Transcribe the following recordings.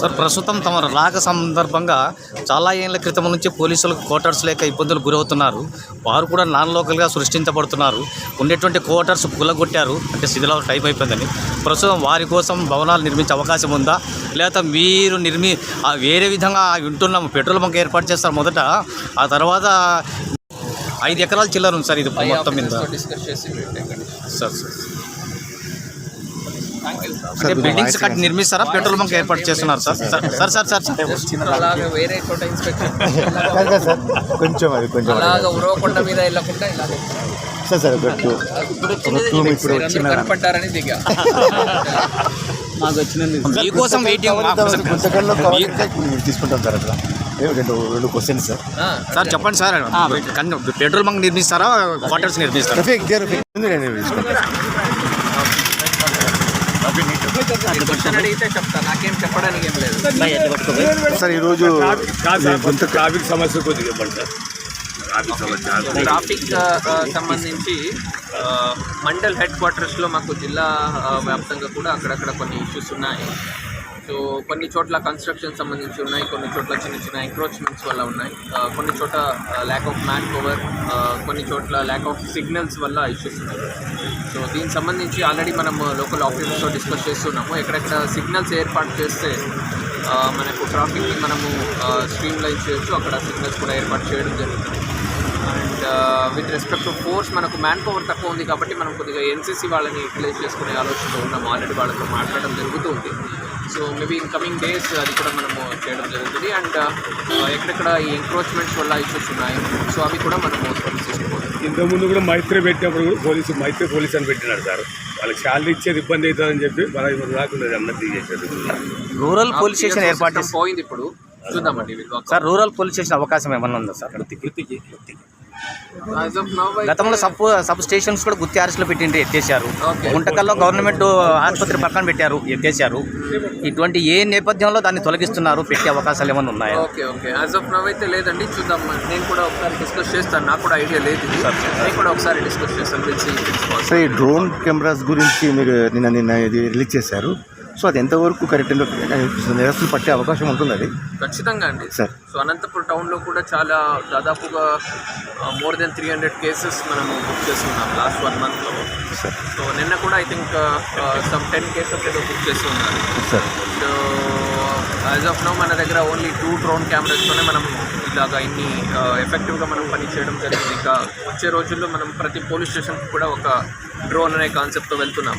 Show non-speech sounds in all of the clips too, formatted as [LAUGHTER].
Sir ప్రస్తుతం తమ రాక సందర్భంగా చాలా ఏళ్ళ క్రితం నుంచి పోలీసులకు క్వార్టర్స్ లేక ఇబ్బందులు గురవుతున్నారు. వారు కూడా నాన్ లోకల్గా సృష్టించబడుతున్నారు. ఉండేటువంటి క్వార్టర్స్ కూలగొట్టారు. అంటే శిథిలాలు టైప్ అయిపోయిందని. ప్రస్తుతం వారి కోసం భవనాలు నిర్మించే అవకాశం ఉందా? లేదా మీరు నిర్మి వేరే విధంగా వింటున్నాము పెట్రోల్ బంక్ ఏర్పాటు చేస్తారు మొదట. ఆ తర్వాత ఐదు ఎకరాల చిల్లర ఉంది సార్ ఇది మొత్తం మీద. Sir sir. అంటే బిల్డింగ్స్ కట్టి నిర్మిస్తారా? పెట్రోల్ బంక్ ఏర్పాటు చేస్తున్నారు sir sir sir sir sir అలాగే వేరే చోట [LAUGHS] కొంచెం అది కొంచెం అలాగ ఉరవకొండ మీద వెళ్ళకుండా ఇలాగే సార్ సార్ ఒక టూ ఒక టూ ఇప్పుడు మీరందరూ కనపడ్డారని దిగా. మీకోసం వెయిటింగ్ పుస్తకాల్లో కవర్ మీరు తీసుకుంటాం సార్ అట్లా ఏమి రెండు రెండు క్వశ్చన్స్ సార్ ఆ, సార్ చెప్పండి సార్ కన్- పెట్రోల్ బంక్ నిర్మిస్తారా? క్వార్టర్స్ నిర్మిస్తారా రఫీక్ దే రఫీక్ ముందు నేను తీసుకుంటాను మీరు క్వశ్చన్ అడిగితే చెప్తా నాకేం చెప్పడానికి ఏం లేదు సార్ ఈరోజు కొంత ట్రాఫిక్ సమస్య కొద్దిగా పడతారు ట్రాఫిక్ సంబంధించి మండల్ హెడ్ క్వార్టర్స్లో మాకు జిల్లా వ్యాప్తంగా కూడా అక్కడక్కడ కొన్ని ఇష్యూస్ ఉన్నాయి. సో కొన్ని చోట్ల కన్స్ట్రక్షన్ సంబంధించి ఉన్నాయి కొన్ని చోట్ల చిన్న చిన్న ఎంక్రోచ్మెంట్స్ వల్ల ఉన్నాయి. కొన్ని చోట ల్యాక్ ఆఫ్ మ్యాన్ పవర్ కొన్ని చోట్ల ల్యాక్ ఆఫ్ సిగ్నల్స్ వల్ల ఇష్యూస్ ఉన్నాయి. సో దీనికి సంబంధించి ఆల్రెడీ మనం లోకల్ ఆఫీసర్స్తో డిస్కస్ చేస్తున్నాము. ఎక్కడెక్కడ సిగ్నల్స్ ఏర్పాటు చేస్తే మనకు ట్రాఫిక్ని మనము స్ట్రీమ్ లైన్ చేయొచ్చు. అక్కడ సిగ్నల్స్ కూడా ఏర్పాటు చేయడం జరుగుతుంది. And with respect to force మనకు మ్యాన్ పవర్ తక్కువ ఉంది కాబట్టి మనం కొద్దిగా ఎన్సీసీ వాళ్ళని యూటిలైజ్ చేసుకునే ఆలోచనలో ఉన్నాం ఆల్రెడీ వాళ్ళతో మాట్లాడడం జరుగుతుంది so maybe in coming days అది కూడా మనము చేయడం జరుగుతుంది. అండ్ ఎక్కడెక్కడ ఈ ఎంక్రోచ్మెంట్స్ వల్ల ఇష్యూస్ ఉన్నాయి సో అవి కూడా మనము సర్వీస్ చేసుకోవాలి. ఇంతకుముందు కూడా మైత్రి పెట్టినప్పుడు కూడా పోలీసు మైత్రి పోలీస్ అని పెట్టినారు సార్. వాళ్ళకి శాలరీ ఇచ్చేది ఇబ్బంది అవుతుందని చెప్పి మన ఇప్పుడు రాకుండా అన్నది చేశారు. రూరల్ పోలీస్ స్టేషన్ ఏర్పాటు పోయింది ఇప్పుడు. చూద్దామండి సార్ రూరల్ పోలీస్ స్టేషన్ అవకాశం ఏమన్నా ఉందా సార్? ఆఫ్ నవ్ గతంలో సబ్ సబ్ స్టేషన్స్ కూడా గుత్తి ఆర్ఎస్లో పెట్టిండ్రి ఎత్తేసారు. గుంటకల్లో గవర్నమెంట్ ఆసుపత్రి పక్కన పెట్టారు ఎత్తేసారు ఇటువంటి ఏ నేపథ్యంలో దాన్ని తొలగిస్తున్నారు పెట్టే అవకాశాలు ఏమైనా ఉన్నాయా? Okay okay as of now అయితే లేదండి. చూద్దాం. నేను కూడా ఒకసారి డిస్కస్ చేస్తాను. నాకు కూడా ఐడియా లేదు నేను కూడా ఒకసారి డిస్కస్ చేస్తాను. తెలిసి సార్ ఈ డ్రోన్ కెమెరాస్ గురించి మీరు నిన్న నిన్న ఇది రిలీజ్ చేశారు. సో అది ఎంతవరకు కరెక్ట్ నిరసన పట్టే అవకాశం ఉంటుంది అది. ఖచ్చితంగా అండి. సార్. సో అనంతపురం టౌన్లో కూడా చాలా దాదాపుగా more than three hundred cases మనము బుక్ చేస్తున్నాం లాస్ట్ వన్ మంత్లో సార్. సో నిన్న కూడా I think some ten cases ఏదో బుక్ చేసి ఉన్నారు. Sir. So as of now మన దగ్గర ఓన్లీ టూ డ్రోన్ కెమెరాస్తోనే మనం ఇలాగా ఇన్ని ఎఫెక్టివ్గా మనం పని చేయడం జరిగింది. ఇంకా వచ్చే రోజుల్లో మనం ప్రతి పోలీస్ స్టేషన్కి కూడా ఒక డ్రోన్ అనే కాన్సెప్ట్తో వెళ్తున్నాం.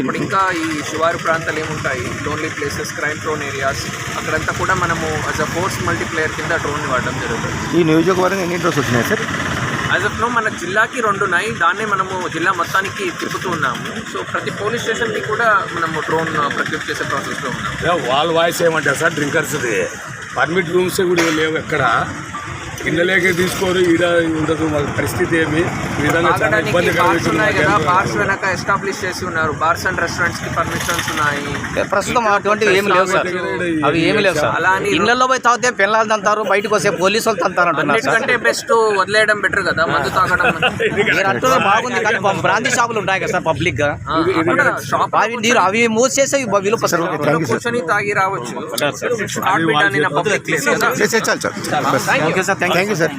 ఇప్పుడు ఇంకా ఈ శివారు ప్రాంతాలు ఏముంటాయి? Lonely places crime prone areas అక్కడంతా కూడా మనము యాజ్ అ ఫోర్స్ మల్టీప్లేయర్ కింద డ్రోన్ వాడడం జరుగుతుంది. ఈ నియోజకవర్గం ఎన్ని డ్రోన్స్ వచ్చినాయి సార్? యాజ్ ఆఫ్ నో మన జిల్లాకి రెండు ఉన్నాయి. దాన్నే మనము జిల్లా మొత్తానికి తిప్పుతూ ఉన్నాము. సో ప్రతి పోలీస్ స్టేషన్కి కూడా మనము డ్రోన్ ప్రొక్యూర్ చేసే ప్రాసెస్లో ఉన్నాము వాళ్ళ వాయిస్ ఏమంటారు సార్? డ్రింకర్స్ది. పర్మిట్ రూమ్స్ కూడా లేవు ఎక్కడ ఇళ్ళలేకే తీసుకోరు ఈడ ఉండదు వాళ్ళ పరిస్థితి ఏమి? విధంగా చాలా బార్స్ వెనక ఎస్టాబ్లిష్ చేసి ఉన్నారు. బార్స్ అండ్ రెస్టారెంట్స్కి పర్మిషన్స్ ఉన్నాయి. ప్రస్తుతం అటువంటివి ఏమి లేవు సార్. అవి ఏమి లేవు సార్. అలా పోయి తాగితే పిల్లలు తంతారు బయటకు వస్తే పోలీసు వాళ్ళు తంతారు అంటున్నారు బెస్ట్ వదిలేయడం బెటర్ కదా మందు తాగడం. మీరు అంటున్నారు బాగుంది కానీ బ్రాంతి షాపులు ఉంటాయి కదా సార్ పబ్లిక్గా. అవి అవి మూసేసి విలువ సార్ కూర్చొని తాగి రావచ్చు. Thank you sir. Thank you thank you sir